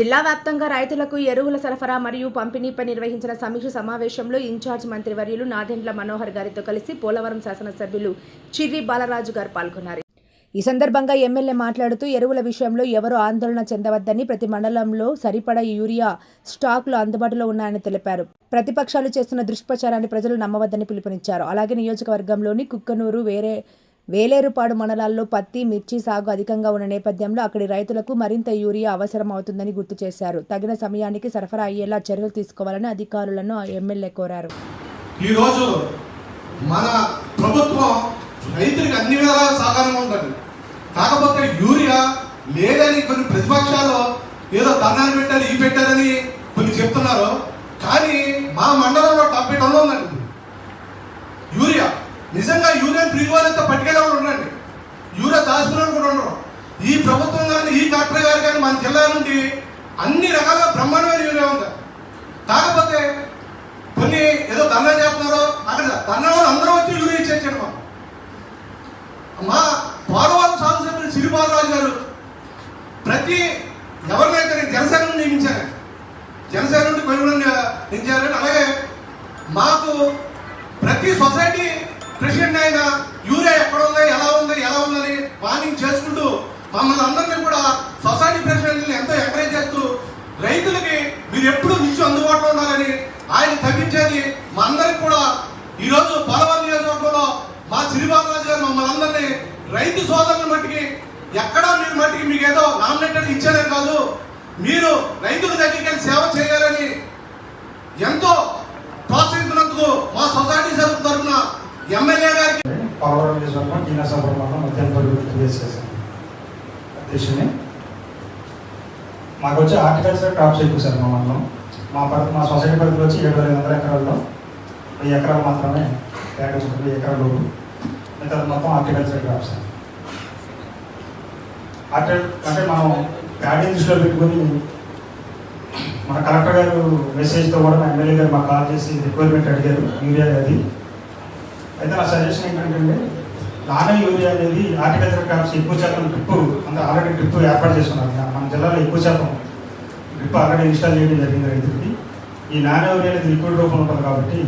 జిల్లా వ్యాప్తంగా రైతులకు ఎరువుల సరఫరా మరియు పంపిణీపై నిర్వహించిన సమీక్ష సమావేశంలో ఇన్ఛార్జ్ మంత్రివర్యులు నాదెండ్ల మనోహర్ గారితో కలిసి పోలవరం శాసనసభ్యులు చిర్రి బాలరాజు గారు పాల్గొన్నారు. ఈ సందర్భంగా ఎమ్మెల్యే మాట్లాడుతూ ఎరువుల విషయంలో ఎవరు ఆందోళన చెందవద్దని ప్రతి మండలంలో సరిపడా యూరియా స్టాకులు అందుబాటులో ఉన్నాయని తెలిపారు. ప్రతిపక్షాలు చేస్తున్న దుష్ప్రచారాన్ని ప్రజలు నమ్మవద్దని పిలుపునిచ్చారు. అలాగే నియోజకవర్గంలోని కుక్కనూరు వేరే వేలేరుపాడు మండలాల్లో పత్తి మిర్చి సాగు అధికంగా ఉన్న నేపథ్యంలో అక్కడి రైతులకు మరింత యూరియా అవసరం అవుతుందని గుర్తు చేశారు. తగిన సమయానికి సరఫరా అయ్యేలా చర్యలు తీసుకోవాలని అధికారులను ఎమ్మెల్యే కోరారు. ఈరోజు మన ప్రభుత్వం రైతులకు అన్ని విధాలుగా సహకారంగా ఉంటుంది. కాకపోతే యూరియా లేదని కొన్ని ప్రతిపక్షాలు ఏదో ధర్నాలు పెట్టారు ఈ పెట్టారని కొన్ని చెప్తున్నారు. కానీ మా మండలంలో డెబ్బై టన్నులు ఉందండి నిజంగా యూనియన్ ఫ్రీ వాళ్ళంతా పట్టుకెళ్ళే వాళ్ళు ఉండండి యూరియా దాచుకునే కూడా ఉండరు. ఈ ప్రభుత్వం కానీ ఈ కలెక్టర్ గారు కానీ మన జిల్లా నుండి అన్ని రకాల బ్రహ్మాండమైన యూరియా ఉంది. కాకపోతే కొన్ని ఏదో ధర్నా చేస్తున్నారు అక్కడ ధర్నా అందరూ వచ్చి యూరియా ఇచ్చేసాడు మా మా పోలవరం శాసనసభ్యులు సిరిబాలరాజు గారు ప్రతి ఎవరినైతే నేను జనసేన నుండి నియమించాను జనసేన నుండి కొన్ని నియమించారు. అలాగే మాకు ప్రతి సొసైటీ ప్రెసిడెంట్ అయిన యూరియా ఎక్కడ ఉంది ఎలా ఉంది ఎలా ఉందని వార్నింగ్ చేసుకుంటూ మమ్మల్ని అందరినీ కూడా సొసైటీ ప్రెసిడెంట్ని ఎంతో ఎంకరేజ్ చేస్తూ రైతులకి మీరు ఎప్పుడు నిత్యం అందుబాటులో ఉండాలని ఆయన తగ్గించేది మా అందరికి కూడా ఈరోజు పోలవరం నియోజకవర్గంలో మా చిరిబాబురాజు గారు మమ్మల్ని అందరినీ రైతు సోదరుల మట్టికి ఎక్కడా మీరు మట్టికి మీకు ఏదో నామినేటెడ్ ఇచ్చేదే కాదు. మీరు రైతుల దగ్గరికి సేవ చేయాలని ఎంతో ప్రోత్సహిస్తున్నందుకు మా సొసైటీ సభ్యుల తరఫున ఎమ్మెల్యే గారికి పోలవరం నియోజకవర్గం టీనాసాపురం మండలం మధ్యాహ్నం పరిధి తెలియజేసేసాను అధ్యక్షుని. మాకు వచ్చి హార్టికల్చర్ క్రాప్స్ ఎక్కువ సార్ మా మండలం. మా పరిధి మా సొసైటీ పరిధిలో వచ్చి ఏడు వేల ఐదు వందల ఎకరాల్లో వెయ్యి ఎకరాలు మాత్రమే ప్యాడ్ ఉంటుంది వెయ్యి ఎకరాలు మిగతా మొత్తం హార్టికల్చర్ క్రాప్స్ హార్టి అంటే మనం ప్యాడింగ్ దృష్టిలో పెట్టుకొని మన కలెక్టర్ గారు మెసేజ్తో కూడా మా ఎమ్మెల్యే గారు మాకు కాల్ చేసి రిక్వైర్మెంట్ అడిగారు. యూరియా అది. అయితే నా సజెషన్ ఏంటంటే నాన్న యూరియా అనేది హార్టికల్చర్ క్రాప్స్ ఎక్కువ శాతం డ్రిప్ అంటే ఆల్రెడీ డ్రిప్ ఏర్పాటు చేసుకున్నారు మన- మన జిల్లాలో ఎక్కువ శాతం డ్రిప్ ఆల్రెడీ ఇన్స్టాల్ చేయడం జరిగింది రైతులకి ఈ నాన్న యూరియా అనేది లిక్విడ్ రూపంలో ఉంటుంది కాబట్టి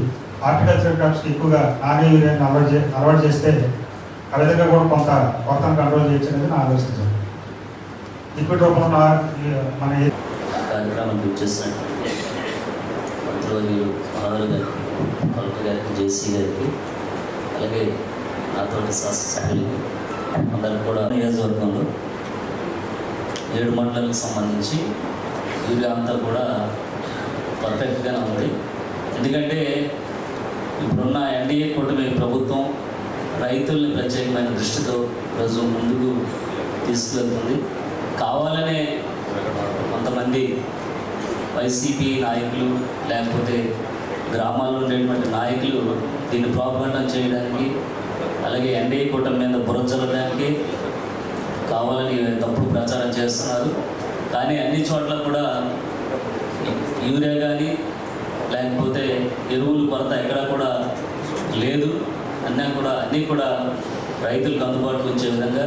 హార్టికల్చర్ క్రాప్స్కి ఎక్కువగా నాన్న యూరియాని అలవాటు చే అలవాటు చేస్తే ఆ విధంగా కూడా కొంత కొత్తను కంట్రోల్ చేయొచ్చు అనేది నా ఆలోచించాను లిక్విడ్ రూపంలో నా- మన ఏ- గారికి కలెక్టర్ గారికి జేసీ గారికి అలాగే నాతోటి శాసనసభ్యులకి అందరికి కూడా నియోజకవర్గంలో ఏడు మండలాలకు సంబంధించి యూరియా అంతా కూడా పర్ఫెక్ట్గానే ఉంది. ఎందుకంటే ఇప్పుడున్న ఎన్డీఏ కూటమి ప్రభుత్వం రైతుల్ని ప్రత్యేకమైన దృష్టితో రోజు ముందుకు తీసుకువెళ్తుంది కావాలనే కొంతమంది వైసీపీ నాయకులు లేకపోతే గ్రామాల్లో ఉండేటువంటి నాయకులు దీన్ని ప్రాపగండం చేయడానికి అలాగే ఎన్డీఏ కూటమి మీద బుర్ర కావాలని తప్పుడు ప్రచారం చేస్తున్నారు. కానీ అన్ని చోట్ల కూడా యూరియా కానీ లేకపోతే ఎరువులు కొరత ఎక్కడా కూడా లేదు. అన్నీ కూడా అన్నీ కూడా రైతులకు అందుబాటులో వచ్చే విధంగా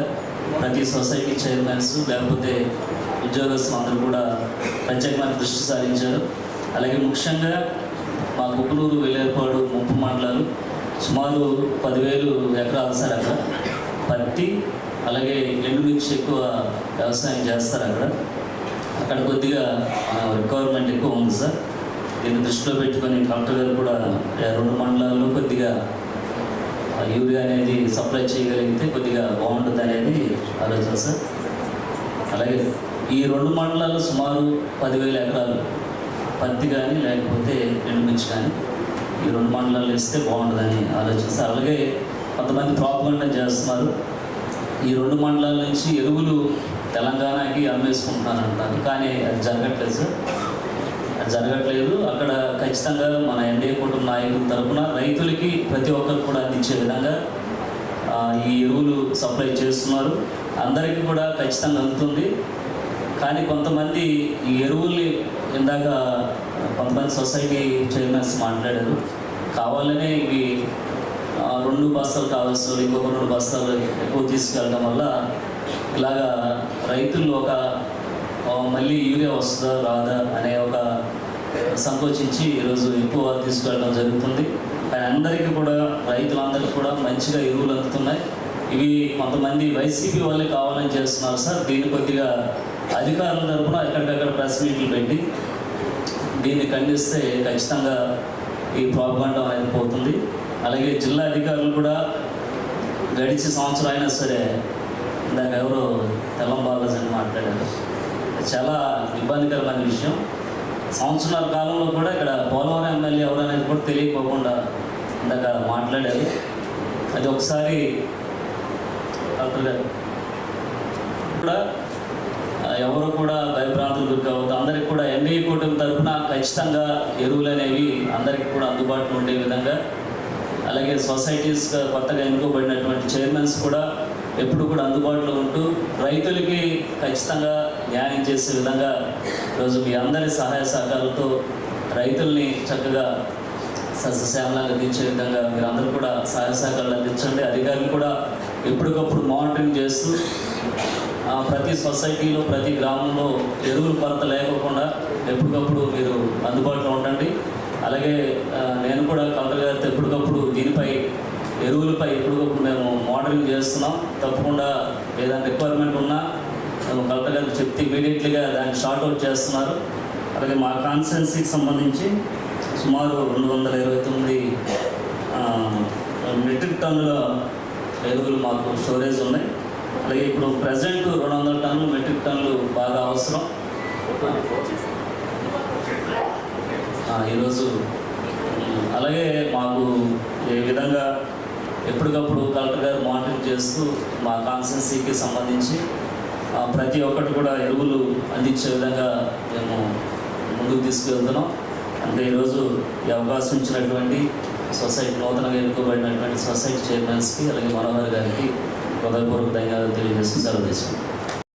ప్రతి సొసైటీ చైర్మన్స్ లేకపోతే ఉద్యోగస్తులు అందరూ కూడా ప్రత్యేకమైన దృష్టి సారించారు. అలాగే ముఖ్యంగా మా కుకునూరు వెల్లేరుపాడు ముప్పు మండలాలు సుమారు పదివేలు ఎకరాలు సార్ అక్కడ. పత్తి అలాగే ఎండుమిర్చి ఎక్కువ వ్యవసాయం చేస్తారు అక్కడ. అక్కడ కొద్దిగా రిక్వైర్మెంట్ ఎక్కువ ఉంది సార్. దీన్ని దృష్టిలో పెట్టుకొని కలెక్టర్ గారు కూడా రెండు మండలాల్లో కొద్దిగా యూరియా అనేది సప్లై చేయగలిగితే కొద్దిగా బాగుంటుంది అనేది ఆలోచన సార్. అలాగే ఈ రెండు మండలాల్లో సుమారు పదివేల ఎకరాలు పత్తి కానీ లేకపోతే ఎండుమిర్చి కానీ ఈ రెండు మండలాలు ఇస్తే బాగుంటుందని ఆలోచన అలాగే కొంతమంది ప్రాపగండం చేస్తున్నారు. ఈ రెండు మండలాల నుంచి ఎరువులు తెలంగాణకి అమ్మేసుకుంటున్నారంటారు. కానీ అది జరగట్లేదు సార్. అది జరగట్లేదు. అక్కడ ఖచ్చితంగా మన ఎన్డీఏ కుటుంబ నాయకుల తరపున రైతులకి ప్రతి ఒక్కరు కూడా అందించే విధంగా ఈ ఎరువులు సప్లై చేస్తున్నారు. అందరికీ కూడా ఖచ్చితంగా అందుతుంది. కానీ కొంతమంది ఈ ఎరువుల్ని ఇందాక కొంతమంది సొసైటీ చైర్మన్స్ మాట్లాడారు. కావాలనే ఇవి రెండు బస్తాలు కావాల్సి ఇంకొక రెండు బస్తాలు ఎక్కువ తీసుకెళ్ళడం వల్ల ఇలాగా రైతుల్లో ఒక మళ్ళీ యూరియా వస్తుందా రాదా అనే ఒక సంకోచించి ఈరోజు ఎక్కువ తీసుకెళ్ళడం జరుగుతుంది. కానీ అందరికీ కూడా రైతులందరికీ కూడా మంచిగా ఎరువులు అందుతున్నాయి. ఇవి కొంతమంది వైసీపీ వాళ్ళే కావాలని చేస్తున్నారు సార్. దీన్ని కొద్దిగా అధికారుల తరఫున ఎక్కడికక్కడ ప్రెస్ మీట్లు పెట్టి దీన్ని ఖండిస్తే ఖచ్చితంగా ఈ ప్రాపగండం అనేది పోతుంది. అలాగే జిల్లా అధికారులు కూడా గడిచి సంవత్సరం అయినా సరే ఇందాక ఎవరు తెల్లం బాలాజీ అని మాట్లాడారు. చాలా ఇబ్బందికరమైన విషయం. సంవత్సరాల కాలంలో కూడా ఇక్కడ పోలవరం ఎమ్మెల్యే ఎవరనేది కూడా తెలియకోకుండా ఇందాక మాట్లాడారు. అది ఒకసారి డాక్టర్ గారు. కూడా ఎవరు కూడా భయప్రాంతులు గురి కావద్దు. అందరికి కూడా ఎన్డీఏ కూటమి తరఫున ఖచ్చితంగా ఎరువులు అనేవి అందరికీ కూడా అందుబాటులో ఉండే విధంగా అలాగే సొసైటీస్ కొత్తగా ఎన్నుకోబడినటువంటి చైర్మన్స్ కూడా ఎప్పుడు కూడా అందుబాటులో ఉంటూ రైతులకి ఖచ్చితంగా న్యాయం చేసే విధంగా ఈరోజు మీ అందరి సహాయ సహకారాలతో రైతుల్ని చక్కగా సస్యశ్యామలంగా అందించే విధంగా మీరు అందరూ కూడా సహాయ సహకారాలు అందించండి. అధికారులు కూడా ఎప్పటికప్పుడు మానిటరింగ్ చేస్తూ ప్రతి సొసైటీలో ప్రతి గ్రామంలో ఎరువుల కొరత లేకోకుండా ఎప్పటికప్పుడు మీరు అందుబాటులో ఉండండి. అలాగే నేను కూడా కలెక్టర్ గారితో ఎప్పటికప్పుడు దీనిపై ఎరువులపై ఎప్పటికప్పుడు మేము మోడలింగ్ చేస్తున్నాం. తప్పకుండా ఏదైనా రిక్వైర్మెంట్ ఉన్నా మేము కలెక్టర్ గారికి చెప్తే ఇమీడియట్లీగా దాన్ని షార్ట్ అవుట్ చేస్తున్నారు. అలాగే మా కాన్స్టెన్సీకి సంబంధించి సుమారు రెండు వందల ఇరవై తొమ్మిది మెట్రిక్ టన్నుల ఎరువులు మాకు స్టోరేజ్ ఉన్నాయి. అలాగే ఇప్పుడు ప్రజెంట్ రెండు వందల టన్నులు మెట్రిక్ టన్నులు బాగా అవసరం. ఈరోజు అలాగే మాకు ఏ విధంగా ఎప్పటికప్పుడు కలెక్టర్ గారు మానిటరింగ్ చేస్తూ మా కాన్స్టెన్సీకి సంబంధించి ప్రతి ఒక్కటి కూడా ఎరువులు అందించే విధంగా మేము ముందుకు తీసుకువెళ్తున్నాం అంటే ఈరోజు ఈ అవకాశం ఇచ్చినటువంటి సొసైటీ నూతనంగా ఎన్నుకోబడినటువంటి సొసైటీ చైర్మన్స్కి అలాగే మనోహర్ గారికి హృదయపూర్వక ధన్యవాదాలు తెలియజేస్తూ సెలవు తీసుకుంటాం